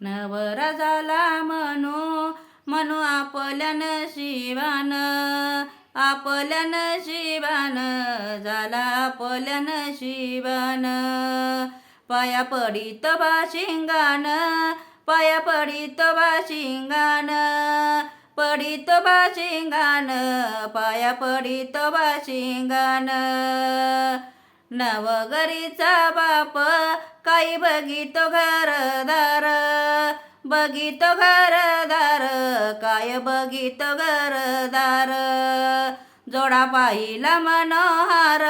नवरा झाला म्हणू म्हणू आपल्या नशिबान आपल्या नशिबान झाला आपल्या नशिबान. पाया पडित बाशिंगान पाया पडित बाशिंगान पडित बाशिंगान पाया पडित बाशिंगान नवगरीचा बाप काही बघितो घरदार. बघितो घरदार काय बघितो घरदार. जोडा पाहिला मनोहार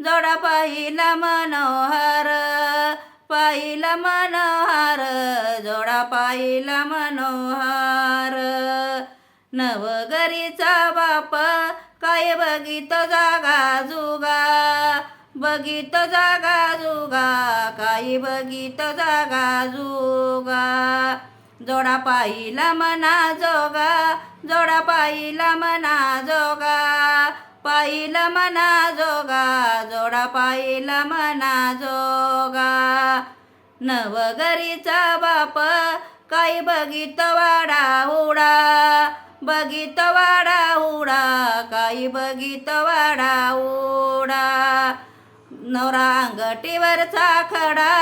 जोडा पाहिला मनोहार. पाहिला मनोहार जोडा पाहिला मनोहार. नवगरीचा बाप काय बघितो जागा बघित जागा जुगा काही बघित जागा जुगा. जोडा पाहिला मना जोगा जोडा पाहिला मना जोगा. पाहिला मना जोगा जोडा पाहिला मना जोगा. नवगरीचा बाप काही बघित वाडा उडा बघित वाडा उडा काही बघित वाडा उडा नवरा अंगठीवरचा खडा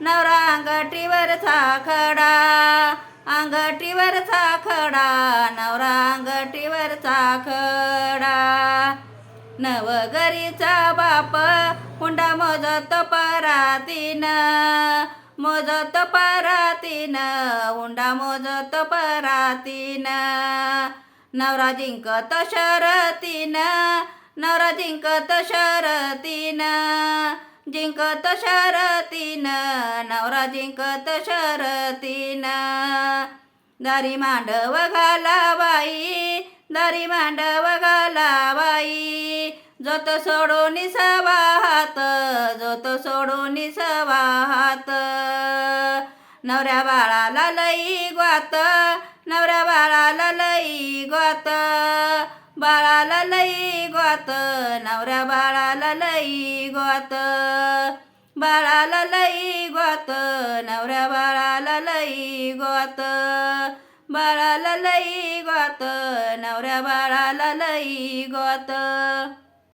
नवरा अंगठीवरचा खडा अंगठीवरचा खडा नवरा अंगठीवरचा खडा. नवगरीचा बाप हुंडा मोजत परातीन मोजत परातीन हुंडा मोजत परातीन. नवरा जिंकत शरतीन नवरा जिंकत शरतीन जिंकत शरतीन नवरा जिंकत शरतीन. दारी मांडव घाला बाई दारी मांडव घाला बाई जोत सोडून सवा हात जोत सोडून सवा हात. नवऱ्या बाळाला लई ग्वात नवऱ्या बाळाला लई ग्वात. बाळाला लई गोत नवऱ्या बाळाला लई गोत. बाळाला लई गोत नवऱ्या बाळाला लई गोत. बाळाला लई गोत नवऱ्या बाळाला लई गोत.